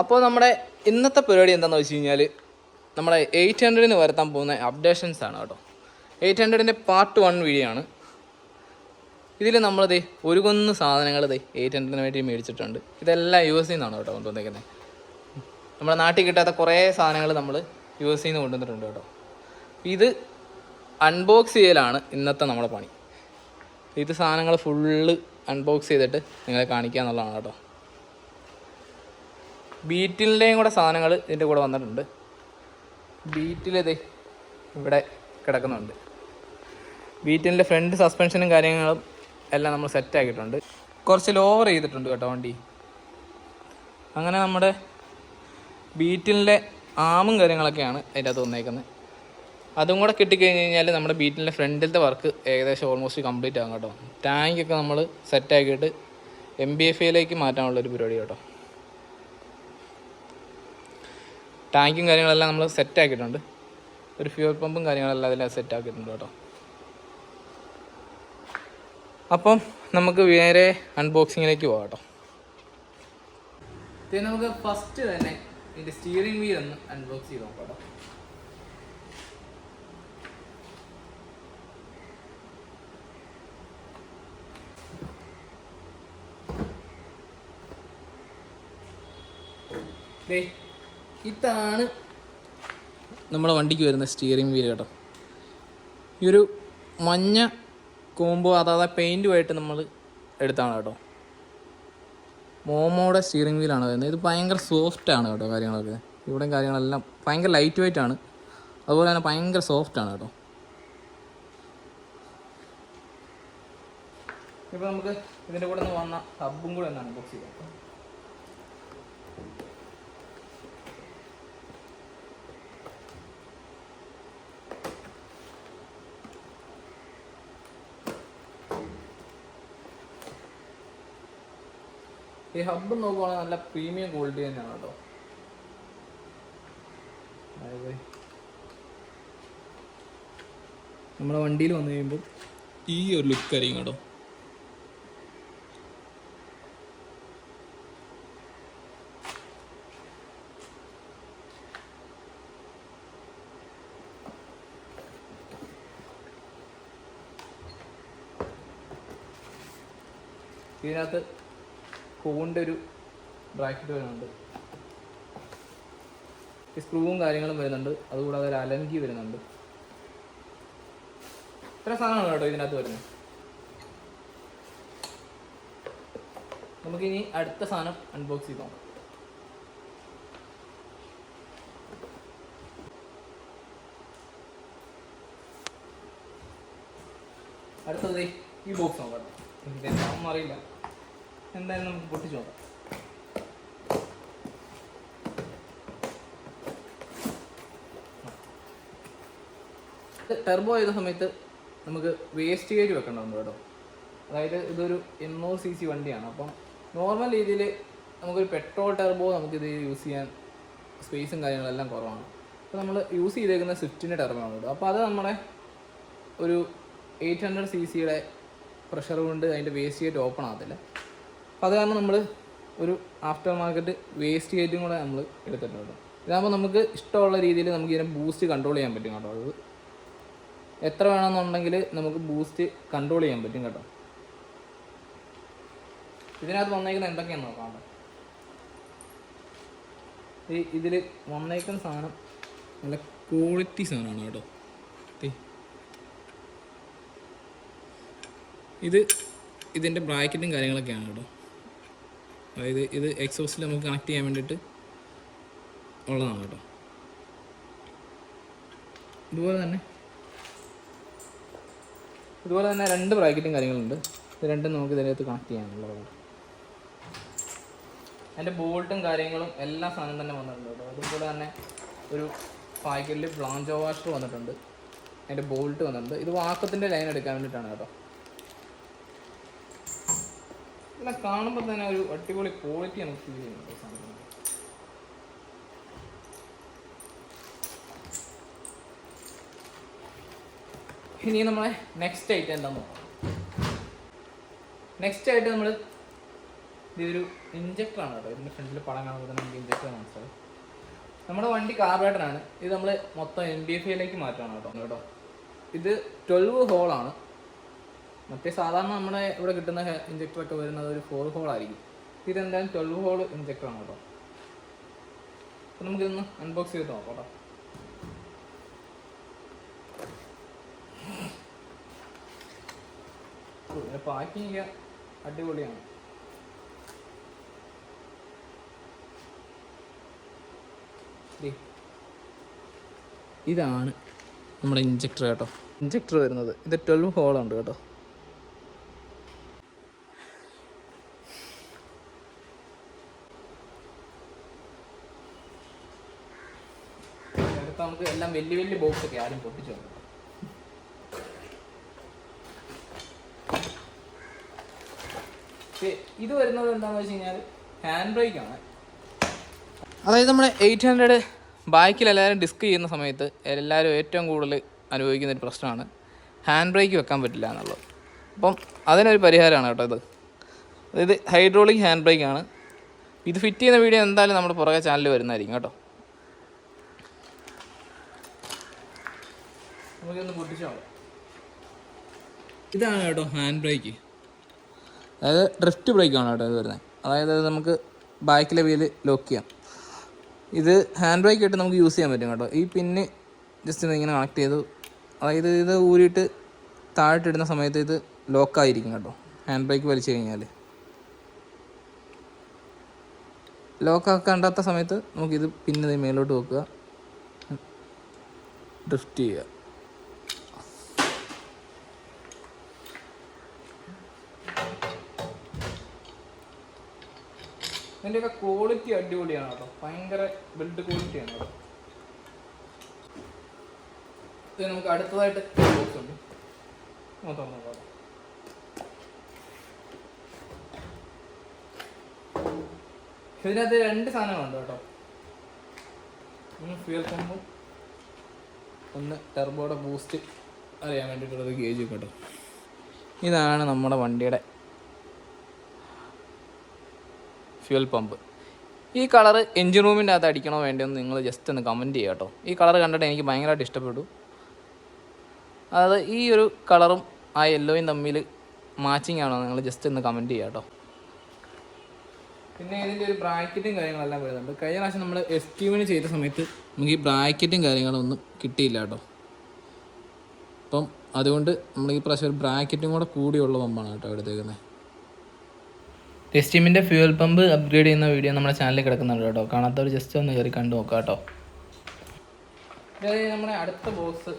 അപ്പോൾ നമ്മുടെ ഇന്നത്തെ പരിപാടി എന്താണെന്ന് വെച്ച് കഴിഞ്ഞാൽ നമ്മുടെ എയ്റ്റ് ഹൺഡ്രഡിന് വരുത്താൻ പോകുന്ന അപ്ഡേഷൻസ് ആണ് കേട്ടോ. എയ്റ്റ് ഹൺഡ്രഡിന്റെ പാർട്ട് വൺ വീഡിയോ ആണ്. ഇതിൽ നമ്മളത് ഒരു കൊന്ന് സാധനങ്ങൾ ഇത് എയ്റ്റ് ഹൺഡ്രഡിന് വേണ്ടി മേടിച്ചിട്ടുണ്ട്. ഇതെല്ലാം യു എസ് നിന്നാണ് കേട്ടോ കൊണ്ടുവന്നേക്കുന്നത് നമ്മുടെ നാട്ടിൽ കിട്ടാത്ത കുറേ സാധനങ്ങൾ നമ്മൾ യു എസ് നിന്ന് കൊണ്ടുവന്നിട്ടുണ്ട് കേട്ടോ. ഇത് അൺബോക്സ് ചെയ്യലാണ് ഇന്നത്തെ നമ്മുടെ പണി. ഇത് സാധനങ്ങൾ ഫുള്ള് അൺബോക്സ് ചെയ്തിട്ട് നിങ്ങളെ കാണിക്കുക എന്നുള്ളതാണ് കേട്ടോ. ബീറ്റിലിന്റെയും കൂടെ സാധനങ്ങൾ ഇതിന്റെ കൂടെ വന്നിട്ടുണ്ട്. ബീറ്റിലിത് ഇവിടെ കിടക്കുന്നുണ്ട്. ബീറ്റിന്റെ ഫ്രണ്ട് സസ്പെൻഷനും കാര്യങ്ങളും എല്ലാം നമ്മൾ സെറ്റ് ആക്കിയിട്ടുണ്ട്. കുറച്ച് ലോവർ ചെയ്തിട്ടുണ്ട് കേട്ടോ വണ്ടി. അങ്ങനെ നമ്മുടെ ബീറ്റിലിന്റെ ആമും കാര്യങ്ങളൊക്കെയാണ് അതിന്റെ അകത്ത് വന്നേക്കുന്നത്. അതും കൂടെ കിട്ടിക്കഴിഞ്ഞ് കഴിഞ്ഞാൽ നമ്മുടെ ബീറ്റിന്റെ ഫ്രണ്ടിലത്തെ വർക്ക് ഏകദേശം ഓൾമോസ്റ്റ് കംപ്ലീറ്റ് ആകും കേട്ടോ. ടാങ്കൊക്കെ നമ്മൾ സെറ്റാക്കിയിട്ട് എം ബി എഫ് ഐയിലേക്ക് മാറ്റാനുള്ളൊരു പരിപാടി കേട്ടോ. ടാങ്കും കാര്യങ്ങളെല്ലാം നമ്മൾ സെറ്റ് ആക്കിയിട്ടുണ്ട്. ഒരു ഫ്യൂൽ പമ്പും കാര്യങ്ങളെല്ലാം അതിൽ സെറ്റ് ആക്കിയിട്ടുണ്ട് കേട്ടോ. അപ്പം നമുക്ക് വേറെ അൺബോക്സിങ്ങിലേക്ക് പോകാം കേട്ടോ. നമുക്ക് ഫസ്റ്റ് തന്നെ ഇതിന്റെ സ്റ്റിയറിംഗ് വീൽ ഒന്ന് അൺബോക്സ് ചെയ്ത് നോക്കാം കേട്ടോ. ദേ, ഇതാണ് നമ്മുടെ വണ്ടിക്ക് വരുന്ന സ്റ്റിയറിംഗ് വീൽ കേട്ടോ. ഈ ഒരു മഞ്ഞ കോമ്പോ അതാത് പെയിന്റുമായിട്ട് നമ്മൾ എടുത്താണ് കേട്ടോ. മോമോയുടെ സ്റ്റിയറിംഗ് വീലാണ് വരുന്നത്. ഇത് ഭയങ്കര സോഫ്റ്റ് ആണ് കേട്ടോ കാര്യങ്ങളൊക്കെ. ഇവിടെയും കാര്യങ്ങളെല്ലാം ഭയങ്കര ലൈറ്റ് വെയിറ്റ് ആണ്. അതുപോലെ തന്നെ ഭയങ്കര സോഫ്റ്റ് ആണ് കേട്ടോ. ഇപ്പോൾ നമുക്ക് ഇതിന്റെ കൂടെ നിന്ന് വന്ന ഹബും കൂടെ ഒന്ന് അൺബോക്സ് ചെയ്യാം. ഈ ഹബ്ബ് നോക്കുവാണെങ്കിൽ നല്ല പ്രീമിയം ക്വാളിറ്റി തന്നെയാണ് കേട്ടോ. നമ്മുടെ വണ്ടിയിൽ വന്നു കഴിയുമ്പോൾ ഈ ഒരു ലുക്ക് ആയിരിക്കും കേട്ടോ. ഇതിനകത്ത് ഹോണിന്റെ ഒരു ബ്രാക്കറ്റ് വരുന്നുണ്ട്. സ്ക്രൂവും കാര്യങ്ങളും വരുന്നുണ്ട്. അതുകൂടാതെ ഒരു അലങ്കി വരുന്നുണ്ട്. ഇത്ര സാധനമാണ് കേട്ടോ ഇതിനകത്ത് വരുന്നത്. നമുക്കിനി അടുത്ത സാധനം അൺബോക്സ് ചെയ്ത് നോക്കാം. അടുത്തത് ഈ ബോക്സ് നോക്കാം. അറിയില്ല എന്തായാലും നമുക്ക് പൊട്ടിച്ചു നോക്കാം. ടെർബോ ചെയ്ത സമയത്ത് നമുക്ക് വേസ്റ്റ് ഗേജ് വെക്കണമെന്ന് കേട്ടോ. അതായത് ഇതൊരു എണ്ണൂറ് സി സി വണ്ടിയാണ്. അപ്പം നോർമൽ രീതിയിൽ നമുക്കൊരു പെട്രോൾ ടെർബോ നമുക്കിത് യൂസ് ചെയ്യാൻ സ്പേസും കാര്യങ്ങളെല്ലാം കുറവാണ്. അപ്പോൾ നമ്മൾ യൂസ് ചെയ്തേക്കുന്ന സ്വിഫ്റ്റിന്റെ ടെർബോ ആണ് കേട്ടോ അപ്പോൾ അത് നമ്മുടെ ഒരു എയ്റ്റ് ഹൺഡ്രഡ് സി സിയുടെ പ്രഷർ കൊണ്ട് അതിന്റെ വേസ്റ്റ് കയറ്റ് ഓപ്പൺ ആകത്തില്ല. അപ്പോൾ അത് കാരണം നമ്മൾ ഒരു ആഫ്റ്റർ മാർക്കറ്റ് വേസ്റ്റ് ഗേറ്റും കൂടെ നമ്മൾ എടുത്തിട്ടുണ്ട്. ഇതാകുമ്പോൾ നമുക്ക് ഇഷ്ടമുള്ള രീതിയിൽ നമുക്ക് ഇതിനെ ബൂസ്റ്റ് കൺട്രോൾ ചെയ്യാൻ പറ്റും കേട്ടോ. അത് എത്ര വേണമെന്നുണ്ടെങ്കിൽ നമുക്ക് ബൂസ്റ്റ് കൺട്രോൾ ചെയ്യാൻ പറ്റും കേട്ടോ. ഇതിനകത്ത് വന്നേക്കുന്ന എന്തൊക്കെയാണ് നോക്കാം ഈ ഇതിൽ വന്നേക്കുന്ന സാധനം നല്ല ക്വാളിറ്റി സാധനമാണ് കേട്ടോ. ഇത് ഇതിന്റെ ബ്രാക്കറ്റും കാര്യങ്ങളൊക്കെയാണ് കേട്ടോ. അതായത് ഇത് എക്സോസ്റ്റിൽ നമുക്ക് കണക്ട് ചെയ്യാൻ വേണ്ടിയിട്ട് ഉള്ളതാണ് കേട്ടോ. ഇതുപോലെ തന്നെ. ഇതുപോലെ തന്നെ രണ്ട് ബ്രാക്കറ്റും കാര്യങ്ങളുണ്ട്. ഇത് രണ്ടും നമുക്ക് ഇതിനകത്ത് കണക്ട് ചെയ്യാനുള്ളതാണ്. അതിന്റെ ബോൾട്ടും കാര്യങ്ങളും എല്ലാ സാധനം തന്നെ വന്നിട്ടുണ്ട് അതുപോലെ തന്നെ ഒരു പാക്കറ്റിൽ ബ്ലാഞ്ചോ വാഷർ വന്നിട്ടുണ്ട്. അതിന്റെ ബോൾട്ട് വന്നിട്ടുണ്ട്. ഇത് വാക്കത്തിന്റെ ലൈൻ എടുക്കാൻ വേണ്ടിയിട്ടാണ് കേട്ടോ. എല്ലാം കാണുമ്പോൾ തന്നെ ഒരു അടിപൊളി ക്വാളിറ്റി നമുക്ക് ഫീൽ ചെയ്യുന്നുണ്ട് ഈ ഇനി നമ്മളെ നെക്സ്റ്റ് ഐറ്റം എന്താ നോക്കാം. നെക്സ്റ്റ് ആയിട്ട് നമ്മൾ ഇതൊരു ഇഞ്ചക്ടറാണ് കേട്ടോ. ഇതിന്റെ ഫ്രണ്ടിൽ പടം കാണുമ്പോൾ തന്നെ നമുക്ക് ഇഞ്ചക്ടർ മനസ്സിലാവും നമ്മുടെ വണ്ടി കാർബേറ്ററാണ് ഇത് നമ്മൾ മൊത്തം എൻ ഡി എഫ് ഐയിലേക്ക് മാറ്റണം കേട്ടോ കേട്ടോ. ഇത് ട്വൽവ് ഹോളാണ് മറ്റേ സാധാരണ നമ്മുടെ ഇവിടെ കിട്ടുന്ന ഇഞ്ചക്ടറൊക്കെ വരുന്നത് ഒരു ഫോർ ഹോൾ ആയിരിക്കും. ഇതെന്തായാലും ട്വൽവ് ഹോൾ ഇഞ്ചക്ടറാണ് കേട്ടോ. അപ്പം നമുക്കിതൊന്ന് അൺബോക്സ് ചെയ്ത് നോക്കാം കേട്ടോ. ഇതിന്റെ പാക്കിങ് അടിപൊളിയാണ്. ഇതാണ് നമ്മുടെ ഇഞ്ചക്ടർ കേട്ടോ. ഇഞ്ചക്ടർ വരുന്നത്. ഇത് ട്വൽവ് ഹോളുണ്ട് കേട്ടോ. അടുത്ത നമുക്ക് എല്ലാം വലിയ വലിയ ബോക്സ് ഒക്കെ ആരും പൊട്ടിച്ചു ഇത് വരുന്നത് എന്താണെന്ന് വെച്ച് കഴിഞ്ഞാൽ ഹാൻഡ് ബ്രേക്ക് ആണ്. അതായത് നമ്മുടെ എയ്റ്റ് ഹൺഡ്രഡ് ബൈക്കിൽ എല്ലാവരും ഡിസ്ക് ചെയ്യുന്ന സമയത്ത് എല്ലാവരും ഏറ്റവും കൂടുതൽ അനുഭവിക്കുന്ന ഒരു പ്രശ്നമാണ് ഹാൻഡ് ബ്രേക്ക് വെക്കാൻ പറ്റില്ല എന്നുള്ളത്. അപ്പം അതിനൊരു പരിഹാരമാണ് കേട്ടോ ഇത്. അതായത് ഹൈഡ്രോളിക് ഹാൻഡ് ബ്രേക്ക് ആണ്. ഇത് ഫിറ്റ് ചെയ്യുന്ന വീഡിയോ എന്തായാലും നമ്മുടെ പുറകെ ചാനലിൽ വരുന്നതായിരിക്കും കേട്ടോ. നമുക്കൊന്ന് പൊട്ടിച്ചോ ഇതാണ് കേട്ടോ ഹാൻഡ് ബ്രേക്ക് അതായത് ഡ്രിഫ്റ്റ് ബ്രേക്ക് ആണ് കേട്ടോ ഇത് വരുന്നത്. അതായത് നമുക്ക് ബാക്കിലെ വീൽ ലോക്ക് ചെയ്യാം. ഇത് ഹാൻഡ് ബ്രേക്ക് ആയിട്ട് നമുക്ക് യൂസ് ചെയ്യാൻ പറ്റും കേട്ടോ. ഈ പിന്ന് ജസ്റ്റ് ഇങ്ങനെ കണക്ട് ചെയ്തു അതായത് ഇത് ഊരിയിട്ട് താഴോട്ടിടുന്ന സമയത്ത് ഇത് ലോക്കായിരിക്കും കേട്ടോ. ഹാൻഡ് ബ്രേക്ക് വലിച്ചു കഴിഞ്ഞാൽ ലോക്കാക്കണ്ടാത്ത സമയത്ത് നമുക്കിത് പിന്നെ മേലോട്ട് വെക്കുക. ഡ്രിഫ്റ്റ് ചെയ്യുക. ഇതിന്റെയൊക്കെ ക്വാളിറ്റി അടിപൊളിയാണ് കേട്ടോ. ഭയങ്കര ബിൽഡ് ക്വാളിറ്റിയാണ് കേട്ടോ. നമുക്ക് അടുത്തതായിട്ട് ബോക്സ് ഉണ്ട്. മൊത്തം ഇതിനകത്ത് രണ്ട് സാധനങ്ങളുണ്ട് കേട്ടോ. ഒന്ന് ഫ്യൂൽ പമ്പ് ഒന്ന് ടെർബോയുടെ ബൂസ്റ്റ് അറിയാൻ വേണ്ടിയിട്ടുള്ളത് ഗേജ് കേട്ടോ ഇതാണ് നമ്മുടെ വണ്ടിയുടെ ഫ്യൂൽ പമ്പ് ഈ കളർ എൻജിൻ റൂമിന്റെ അകത്ത് അടിക്കണോ വേണ്ടിയെന്ന് നിങ്ങൾ ജസ്റ്റ് ഒന്ന് കമന്റ് ചെയ്യുക കേട്ടോ ഈ കളർ കണ്ടിട്ട് എനിക്ക് ഭയങ്കരമായിട്ട് ഇഷ്ടപ്പെട്ടു. അതായത് ഈ ഒരു കളറും ആ യെല്ലോയും തമ്മിൽ മാച്ചിങ് ആണോ നിങ്ങൾ ജസ്റ്റ് ഒന്ന് കമന്റ് ചെയ്യുക കേട്ടോ പിന്നെ ഇതിന്റെ ഒരു ബ്രാക്കറ്റും കാര്യങ്ങളെല്ലാം വരുന്നുണ്ട്. കഴിഞ്ഞ പ്രാവശ്യം നമ്മൾ എസ് ടി ചെയ്ത സമയത്ത് നമുക്ക് ഈ ബ്രാക്കറ്റും കാര്യങ്ങളൊന്നും കിട്ടിയില്ല കേട്ടോ അപ്പം അതുകൊണ്ട് നമ്മൾ ഈ പ്രാവശ്യം ഒരു ബ്രാക്കറ്റും കൂടെ കൂടിയുള്ള പമ്പാണ് കേട്ടോ എടുത്തേക്കുന്നത് ടെസ്റ്റിമിന്റെ ഫ്യൂൽ പമ്പ് അപ്ഗ്രേഡ് ചെയ്യുന്ന വീഡിയോ നമ്മുടെ ചാനലിൽ കിടക്കുന്നുണ്ട് കേട്ടോ. കാണാത്തവർ ജസ്റ്റ് ഒന്ന് കയറി കണ്ടു നോക്കാം കേട്ടോ. അതായത് നമ്മുടെ അടുത്ത ബോക്സ്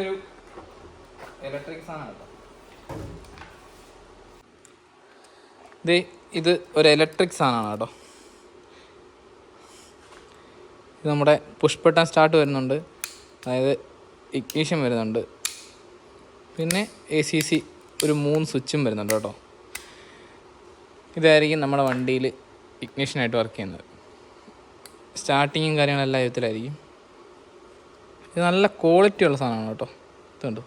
ഒരു ഇലക്ട്രിക് സാധനം കേട്ടോ. ഇത് ഇത് ഒരു ഇലക്ട്രിക് സാധനമാണ് കേട്ടോ. ഇത് നമ്മുടെ പുഷ് ബട്ടൺ സ്റ്റാർട്ട് വരുന്നുണ്ട്. അതായത് ഇഗ്നീഷൻ വരുന്നുണ്ട്. പിന്നെ എ സി സി ഒരു മൂന്ന് സ്വിച്ചും വരുന്നുണ്ട് കേട്ടോ. ഇതായിരിക്കും നമ്മുടെ വണ്ടിയിൽ ഇഗ്നീഷനായിട്ട് വർക്ക് ചെയ്യുന്നത്. സ്റ്റാർട്ടിങ്ങും കാര്യങ്ങളെല്ലാം വിധത്തിലായിരിക്കും. ഇത് നല്ല ക്വാളിറ്റി ഉള്ള സാധനമാണ് കേട്ടോ. ഇതുണ്ട്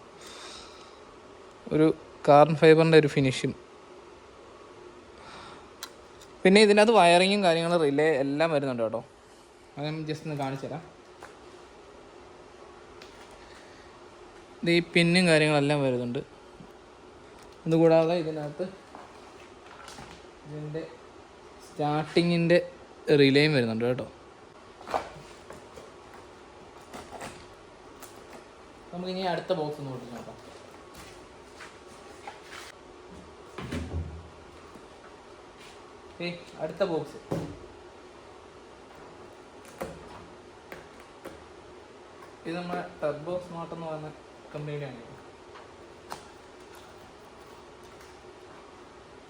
ഒരു കാർബൺ ഫൈബറിന്റെ ഒരു ഫിനിഷും പിന്നെ ഇതിനകത്ത് വയറിങ്ങും കാര്യങ്ങളും റിലേ എല്ലാം വരുന്നുണ്ട് കേട്ടോ. അത് ജസ്റ്റ് ഒന്ന് കാണിച്ചു തരാം. ഇത് ഈ പിന്നും കാര്യങ്ങളെല്ലാം വരുന്നുണ്ട്. അതുകൂടാതെ ഇതിനകത്ത് ഇതിന്റെ സ്റ്റാർട്ടിങ്ങിന്റെ റിലേയും വരുന്നുണ്ട് കേട്ടോ. നമുക്കിനി അടുത്ത ബോക്സ് ഒന്ന് കൊടുക്കാം നോക്കാം അടുത്ത ബോക്സ് ഇത് നമ്മുടെ ടർബോ സ്മാർട്ട് എന്ന് പറയുന്ന കമ്പനിയുടെയാണ്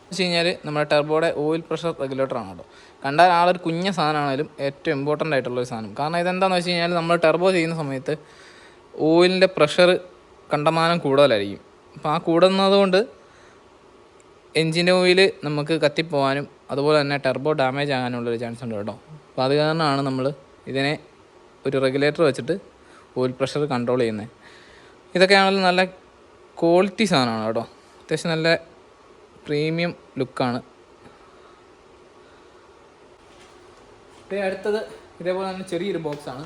വെച്ച് കഴിഞ്ഞാൽ നമ്മുടെ ടെർബോയുടെ ഓയിൽ പ്രഷർ റെഗുലേറ്റർ ആണ് കേട്ടോ. കണ്ടാൽ ആളൊരു കുഞ്ഞ സാധനമാണെങ്കിലും ഏറ്റവും ഇമ്പോർട്ടന്റ് ആയിട്ടുള്ള ഒരു സാധനം. കാരണം ഇതെന്താണെന്ന് വെച്ച് കഴിഞ്ഞാൽ നമ്മൾ ടെർബോ ചെയ്യുന്ന സമയത്ത് ഓയിലിന്റെ പ്രഷർ കണ്ടമാനം കൂടുതലായിരിക്കും. അപ്പോൾ ആ കൂടുന്നതുകൊണ്ട് എൻജിൻ ഓയിൽ നമുക്ക് കത്തിപ്പോവാനും അതുപോലെ തന്നെ ടെർബോ ഡാമേജ് ആകാനുള്ളൊരു ചാൻസ് ഉണ്ട് കേട്ടോ. അപ്പോൾ അത് കാരണമാണ് നമ്മൾ ഇതിനെ ഒരു റെഗുലേറ്റർ വെച്ചിട്ട് ഓയിൽ പ്രഷർ കൺട്രോൾ ചെയ്യുന്നത് ഇതൊക്കെയാണെങ്കിലും നല്ല ക്വാളിറ്റി സാധനമാണ് കേട്ടോ. അത്യാവശ്യം നല്ല പ്രീമിയം ലുക്കാണ് പിന്നെ അടുത്തത് ഇതേപോലെ തന്നെ ചെറിയൊരു ബോക്സാണ്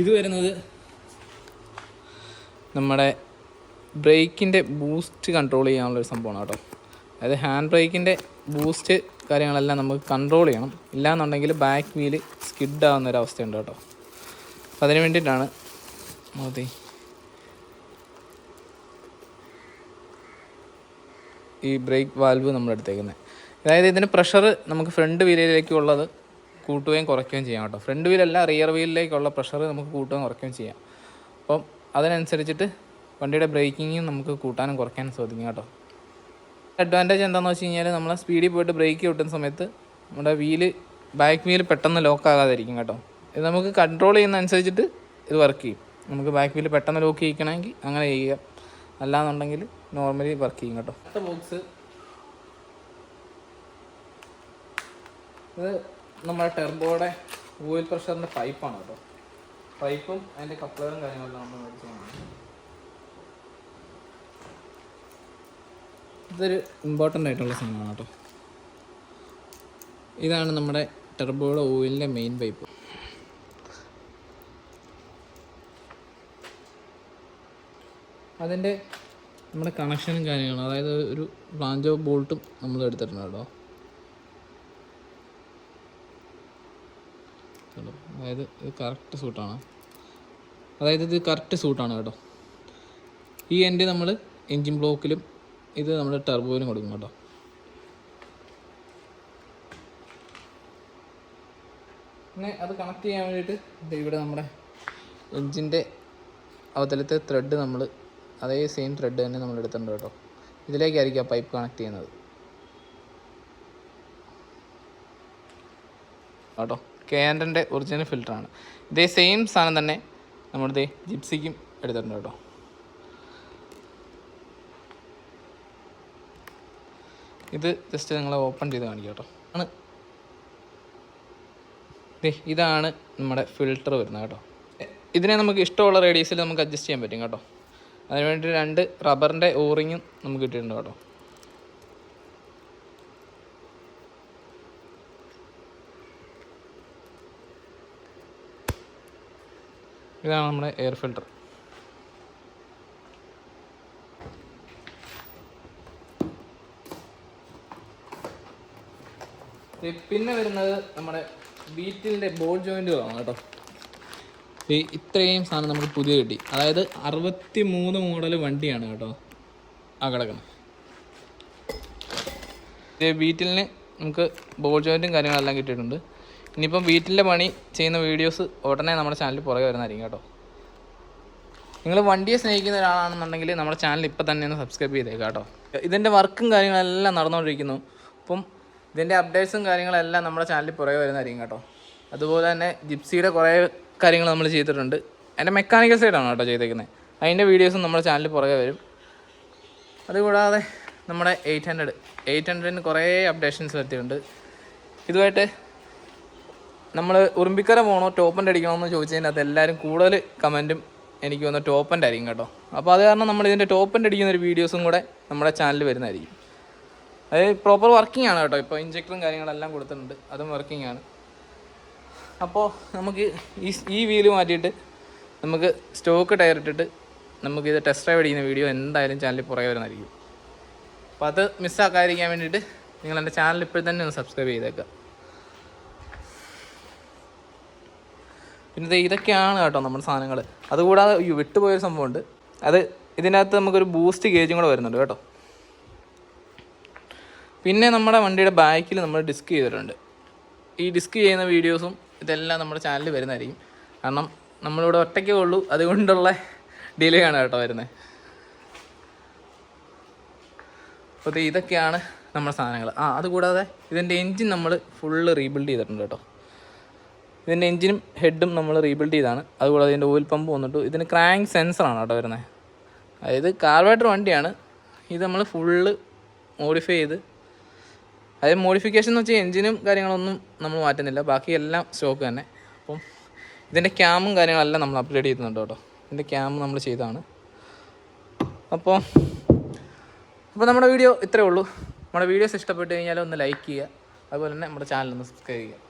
ഇത് വരുന്നത് നമ്മുടെ ബ്രേക്കിന്റെ ബൂസ്റ്റ് കൺട്രോൾ ചെയ്യാനുള്ളൊരു സംഭവമാണ് കേട്ടോ. അതായത് ഹാൻഡ് ബ്രേക്കിന്റെ ബൂസ്റ്റ് കാര്യങ്ങളെല്ലാം നമുക്ക് കൺട്രോൾ ചെയ്യണം. ഇല്ലാന്നുണ്ടെങ്കിൽ ബാക്ക് വീൽ സ്കിഡ് ആവുന്ന ഒരു അവസ്ഥയുണ്ട് കേട്ടോ. അപ്പം അതിന് വേണ്ടിയിട്ടാണ് മതി. ഈ ബ്രേക്ക് വാൽവ് നമ്മൾ എടുത്തേക്കുന്നത് അതായത് ഇതിന് പ്രഷർ നമുക്ക് ഫ്രണ്ട് വീലിലേക്കുള്ളത് കൂട്ടുകയും കുറയ്ക്കുകയും ചെയ്യാം കേട്ടോ. ഫ്രണ്ട് വീലല്ല റിയർ വീലിലേക്കുള്ള പ്രഷർ നമുക്ക് കൂട്ടുകയും കുറയ്ക്കുകയും ചെയ്യാം. അപ്പം അതിനനുസരിച്ചിട്ട് വണ്ടിയുടെ ബ്രേക്കിങ്ങും നമുക്ക് കൂട്ടാനും കുറയ്ക്കാനും സാധിക്കും കേട്ടോ. അഡ്വാന്റേജ് എന്താണെന്ന് വെച്ച് കഴിഞ്ഞാൽ നമ്മൾ സ്പീഡിൽ പോയിട്ട് ബ്രേക്ക് കിട്ടുന്ന സമയത്ത് നമ്മുടെ വീൽ ബാക്ക് വീൽ പെട്ടെന്ന് ലോക്ക് ആകാതിരിക്കും കേട്ടോ. ഇത് നമുക്ക് കൺട്രോൾ ചെയ്യുന്ന അനുസരിച്ചിട്ട് ഇത് വർക്ക് ചെയ്യും. നമുക്ക് ബാക്ക് വീൽ പെട്ടെന്ന് ലോക്ക് ചെയ്യിക്കണമെങ്കിൽ അങ്ങനെ ചെയ്യുക. അല്ലാന്നുണ്ടെങ്കിൽ നോർമലി വർക്ക് ചെയ്യും കേട്ടോ. അടുത്ത ബോക്സ് ഇത് നമ്മുടെ ടെർബോയുടെ ഓയിൽ പ്രഷറിന്റെ പൈപ്പാണ് കേട്ടോ. പൈപ്പും അതിന്റെ കപ്ലറും കാര്യങ്ങളെല്ലാം നമ്മൾ മേടിച്ചതാണ് ഇതൊരു ഇമ്പോർട്ടന്റ് ആയിട്ടുള്ള സാധനമാണ് കേട്ടോ. ഇതാണ് നമ്മുടെ ടെർബോയുടെ ഓയിലിന്റെ മെയിൻ പൈപ്പ് അതിന്റെ നമ്മുടെ കണക്ഷനും കാര്യങ്ങളും അതായത് ഒരു ബ്ലാഞ്ചോ ബോൾട്ടും നമ്മൾ എടുത്തിട്ടുണ്ട് കേട്ടോ. അതായത് ഇത് കറക്റ്റ് സൂട്ടാണ് അതായത് ഇത് കറക്റ്റ് സൂട്ടാണ് കേട്ടോ. ഈ എൻഡ് നമ്മൾ എൻജിൻ ബ്ലോക്കിലും ഇത് നമ്മൾ ടർബോയിലും കൊടുക്കും കേട്ടോ. പിന്നെ അത് കണക്ട് ചെയ്യാൻ വേണ്ടിയിട്ട് ഇവിടെ നമ്മുടെ എഞ്ചിന്റെ അവതലത്തെ ത്രെഡ് നമ്മൾ അതേ സെയിം ത്രെഡ് തന്നെ നമ്മൾ എടുത്തിട്ടുണ്ട് കേട്ടോ. ഇതിലേക്കായിരിക്കും ആ പൈപ്പ് കണക്ട് ചെയ്യുന്നത്. കേട്ടോ? കേൻഡന്റെ ഒറിജിനൽ ഫിൽറ്ററാണ് ഇതേ സെയിം സാധനം തന്നെ നമ്മുടെ ജിപ്സിക്കും എടുത്തിട്ടുണ്ട് കേട്ടോ. ഇത് ജസ്റ്റ് നിങ്ങൾ ഓപ്പൺ ചെയ്ത് കാണിക്കാം കേട്ടോ ആണ് ഇതാണ് നമ്മുടെ ഫിൽറ്റർ വരുന്നത് കേട്ടോ. ഇതിനെ നമുക്ക് ഇഷ്ടമുള്ള റേഡിയസിൽ നമുക്ക് അഡ്ജസ്റ്റ് ചെയ്യാൻ പറ്റും കേട്ടോ. അതിന് വേണ്ടി രണ്ട് റബ്ബറിന്റെ ഓറിങ്ങും നമുക്ക് കിട്ടിയിട്ടുണ്ട് കേട്ടോ. ഇതാണ് നമ്മുടെ എയർ ഫിൽറ്റർ പിന്നെ വരുന്നത് നമ്മുടെ ബീറ്റിലിന്റെ ബോൾ ജോയിന്റുകളാണ് കേട്ടോ. ഈ ഇത്രയും സാധനം നമുക്ക് പുതിയ കിട്ടി. അതായത് അറുപത്തി മൂന്ന് മോഡൽ വണ്ടിയാണ് കേട്ടോ ആ കിടക്കണം ഇതേ ബീറ്റിലിന് നമുക്ക് ബോൾ ജോയിന്റും കാര്യങ്ങളെല്ലാം കിട്ടിയിട്ടുണ്ട്. ഇനിയിപ്പം ബീറ്റിന്റെ പണി ചെയ്യുന്ന വീഡിയോസ് ഉടനെ നമ്മുടെ ചാനലിൽ പുറകെ വരുന്നതായിരിക്കും കേട്ടോ. നിങ്ങൾ വണ്ടിയെ സ്നേഹിക്കുന്ന ഒരാളാണെന്നുണ്ടെങ്കിൽ നമ്മുടെ ചാനൽ ഇപ്പം തന്നെ ഒന്ന് സബ്സ്ക്രൈബ് ചെയ്തേക്കാം കേട്ടോ. ഇതിന്റെ വർക്കും കാര്യങ്ങളെല്ലാം നടന്നുകൊണ്ടിരിക്കുന്നു. അപ്പം ഇതിന്റെ അപ്ഡേറ്റ്സും കാര്യങ്ങളെല്ലാം നമ്മുടെ ചാനലിൽ പുറകെ വരുന്നതായിരിക്കും കേട്ടോ. അതുപോലെ തന്നെ ജിപ്സിയുടെ കുറേ കാര്യങ്ങൾ നമ്മൾ ചെയ്തിട്ടുണ്ട്. അതിന്റെ മെക്കാനിക്കൽ സൈഡാണ് കേട്ടോ ചെയ്തേക്കുന്നത് അതിന്റെ വീഡിയോസും നമ്മുടെ ചാനലിൽ പുറകെ വരും. അതുകൂടാതെ നമ്മുടെ എയ്റ്റ് ഹൺഡ്രഡ് എയ്റ്റ് ഹൺഡ്രഡിന് കുറേ അപ്ഡേഷൻസ് വരുത്തിയിട്ടുണ്ട്. ഇതുമായിട്ട് നമ്മൾ ഉറുമ്പിക്കര പോകണോ ടോപ്പന്റെ അടിക്കണമെന്ന് ചോദിച്ചതിനകത്ത് എല്ലാവരും കൂടുതൽ കമന്റും എനിക്ക് വന്ന ടോപ്പന്റെ ആയിരിക്കും കേട്ടോ. അപ്പോൾ അത് കാരണം നമ്മൾ ഇതിന്റെ ടോപ്പന്റെ അടിക്കുന്ന ഒരു വീഡിയോസും കൂടെ നമ്മുടെ ചാനലിൽ വരുന്നതായിരിക്കും. അത് പ്രോപ്പർ വർക്കിംഗ് ആണ് കേട്ടോ. ഇപ്പോൾ ഇഞ്ചക്ടറും കാര്യങ്ങളെല്ലാം കൊടുത്തിട്ടുണ്ട്. അതും വർക്കിംഗ് ആണ്. അപ്പോൾ നമുക്ക് ഈ ഈ വീൽ മാറ്റിയിട്ട് നമുക്ക് സ്റ്റോക്ക് ടയർ ഇട്ടിട്ട് നമുക്ക് ഇത് ടെസ്റ്റ് ഡ്രൈവ് അടിക്കുന്ന വീഡിയോ എന്തായാലും ചാനലിൽ പുറകെ വരുന്നതായിരിക്കും. അപ്പോൾ അത് മിസ്സാക്കാതിരിക്കാൻ വേണ്ടിയിട്ട് നിങ്ങൾ എന്റെ ചാനൽ ഇപ്പോൾ തന്നെ ഒന്ന് സബ്സ്ക്രൈബ് ചെയ്തേക്കുക. പിന്നെ ഇതൊക്കെയാണ് കേട്ടോ നമ്മുടെ സാധനങ്ങൾ അതുകൂടാതെ വിട്ടുപോയൊരു സംഭവമുണ്ട്. അത് ഇതിനകത്ത് നമുക്കൊരു ബൂസ്റ്റ് ഗേജും കൂടെ വരുന്നുണ്ട് കേട്ടോ. പിന്നെ നമ്മുടെ വണ്ടിയുടെ ബാക്കിൽ നമ്മൾ ഡിസ്ക് ചെയ്തിട്ടുണ്ട്. ഈ ഡിസ്ക് ചെയ്യുന്ന വീഡിയോസും ഇതെല്ലാം നമ്മുടെ ചാനലിൽ വരുന്നതായിരിക്കും. കാരണം നമ്മളിവിടെ ഒറ്റയ്ക്കേ ഉള്ളൂ. അതുകൊണ്ടുള്ള ഡിലേ ആണ് കേട്ടോ വരുന്നത് അപ്പോൾ ഇതൊക്കെയാണ് നമ്മുടെ സാധനങ്ങൾ ആ അതുകൂടാതെ ഇതിന്റെ എൻജിൻ നമ്മൾ ഫുള്ള് റീബിൽഡ് ചെയ്തിട്ടുണ്ട് കേട്ടോ. ഇതിന്റെ എൻജിനും ഹെഡും നമ്മൾ റീബിൽഡ് ചെയ്താണ്. അതുകൂടാതെ ഇതിന്റെ ഓയിൽ പമ്പ് വന്നിട്ട്. ഇതിന് ക്രാങ്ക് സെൻസറാണ് കേട്ടോ വരുന്നത് അതായത് കാർബേറ്റർ വണ്ടിയാണ്. ഇത് നമ്മൾ ഫുള്ള് മോഡിഫൈ ചെയ്ത് അതായത് മോഡിഫിക്കേഷൻ എന്ന് വെച്ചാൽ എഞ്ചിനും കാര്യങ്ങളൊന്നും നമ്മൾ മാറ്റുന്നില്ല. ബാക്കി എല്ലാം സ്റ്റോക്ക് തന്നെ. അപ്പം ഇതിന്റെ ക്യാമും കാര്യങ്ങളെല്ലാം നമ്മൾ അപ്ഗ്രേഡ് ചെയ്യുന്നുണ്ട് കേട്ടോ. ഇതിന്റെ ക്യാം നമ്മൾ ചെയ്താണ് അപ്പോൾ അപ്പോൾ നമ്മുടെ വീഡിയോ ഇത്രയേ ഉള്ളൂ. നമ്മുടെ വീഡിയോസ് ഇഷ്ടപ്പെട്ട് കഴിഞ്ഞാൽ ഒന്ന് ലൈക്ക് ചെയ്യുക. അതുപോലെ തന്നെ നമ്മുടെ ചാനൽ ഒന്ന് സബ്സ്ക്രൈബ് ചെയ്യുക.